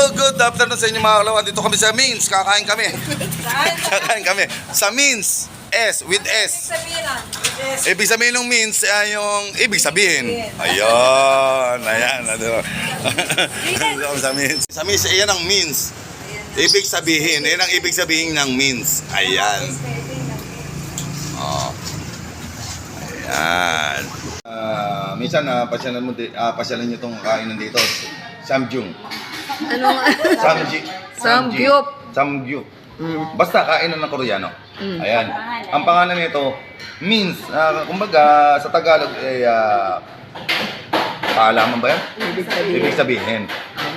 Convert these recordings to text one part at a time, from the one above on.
good, good afternoon sa inyo mga kalawan. Dito kami sa Means. Kakain kami. Kakain kami. Sa Means. S, with S. Ibig sabihin ng means ay yung ibig sabihin. Ayun, ayan. Ano. Sa means. Sa means, ayan ang means. Ibig sabihin, yan ang ibig sabihin ng means. Ayan. Oh. Ayan. Ah, minsan na pasyalan mo ah, pasyalan niyo tong kainan dito. Samjung. Ano nga? Samji. Samgyup. Samgyup. Basta kainan ng Koreano. Ayan. Ang pangalan nito means, ah, kumbaga sa Tagalog ay uh, paalaman ba yan? Ibig sabihin. Ibig sabihin.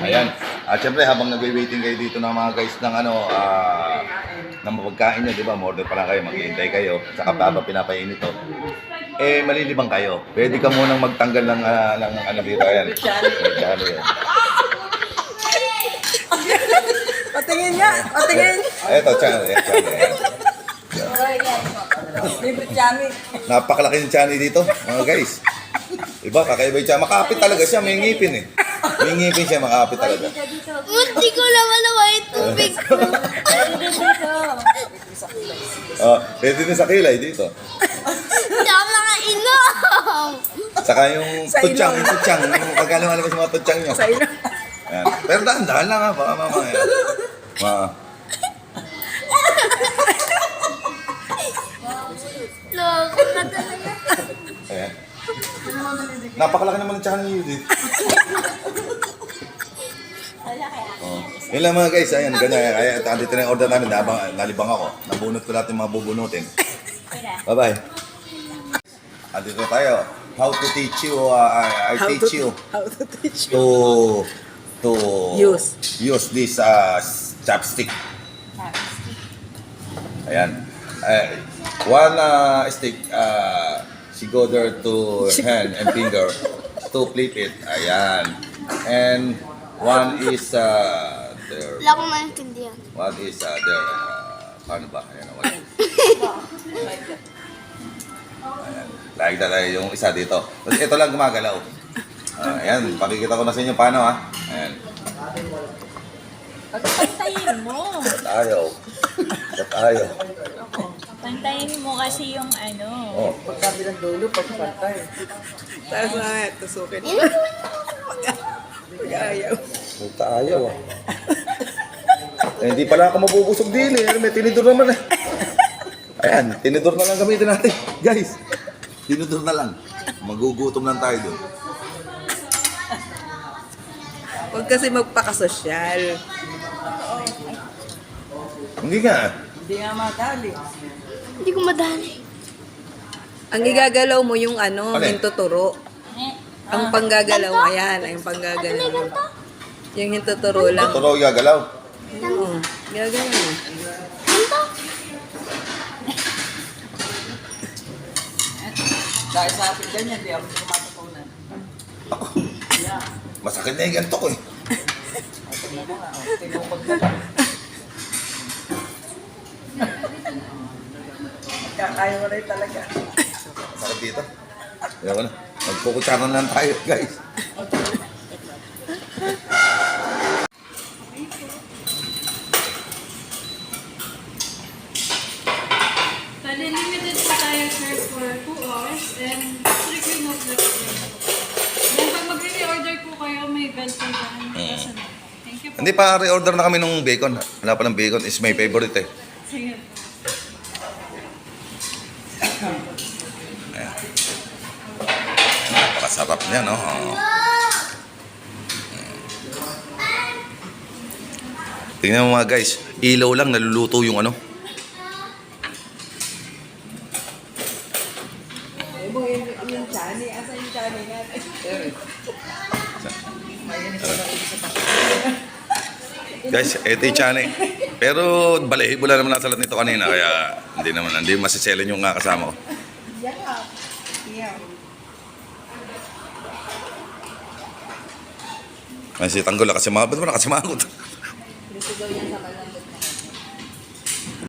Ayan. At syempre habang nagwe-waiting kayo dito ng mga guys ng ano, ah, ng pagkain nyo, di ba? Order pa lang kayo, maghihintay kayo. Saka pa pa pinapainit to. Eh, malilibang kayo. Pwede ka munang magtanggal ng, ah, ng ano dito. Ayan. Mechano yan. Patingin. Patingin. Eto, chano. Ayan, chano. Ayan. Libre chami. Napakalaki ng chani dito, mga guys. Iba, kakaiba yung chani. Makapit talaga siya, may ngipin eh. May ngipin siya, makapit talaga. Munti ko naman naman yung tubig ko. Oh, pwede din sa kilay dito. Tama ka inom. Saka yung Sa tutsang, ilong. yung tutsang, yung pagkalumalabas yung mga tutsang nyo. Sa ino. Ayan. Pero dahan-dahan lang ha, baka mamaya. Ma, Loko ka talaga. ayan. Napakalaki naman ng chani Judith. Oh. Yun lang mga guys, ayan, ganyan. Ay, andito na yung order namin, nabang, nalibang ako. Nabunot ko lahat yung mga bubunutin. Bye-bye. Andito tayo. How to teach you, uh, I, I How teach to, you how to teach you. to to Use. use this uh, chopstick. Ayan. Uh, one uh, stick, uh, she go there to hand and finger to flip it. Ayan. And one is uh, there. Wala akong maintindihan. One is uh, there. Uh, paano ba? Ayan. Wala. Ayan. Like that ay yung isa dito. Ito lang gumagalaw. Ah, ayan, pakikita ko na sa inyo paano ha. Ayan. Pagpantayin mo. Ba't ayaw? Ba't ayaw? Pantayin mo kasi yung ano. Oh. Pagkabilang dulo, pagpantay. Tapos na, tusukin. Pag-ayaw. Puta ayaw ah. eh, hindi pala ako mabubusog din eh. May tinidor naman eh. Ayan, tinidor na lang gamitin natin. Guys, tinidor na lang. Magugutom lang tayo doon. Huwag kasi magpakasosyal. Hindi nga. Hindi ko madali. Ang igagalaw mo yung ano, Alin? hintuturo. Eh, Ang panggagalaw, ayan, ang panggagalaw. Yung hintuturo lang. Totoo gagalaw. Oo, gagalaw mo. Masakit na yung ganito ko eh. Kakain mo rin talaga. Masakit dito. Ayaw ko na. Magkukutsara na lang tayo, guys. Bali, limited po tayo, sir, for 2 hours and bell po dyan. Kasama. Thank you po. Hindi pa reorder na kami nung bacon. Wala pa ng bacon. Is my favorite eh. Sige po. Napakasarap niya, no? Oo. Tingnan mo mga guys, ilaw lang naluluto yung ano. Yung chani, asa yung chani natin? Guys, eto yung eh. Pero balahibo lang naman nasalat nito kanina kaya hindi naman, hindi masiselin yung nga kasama ko. Ay, si Tanggol nakasimangot. Ba't mo nakasimangot? Gusto daw yan sa kalang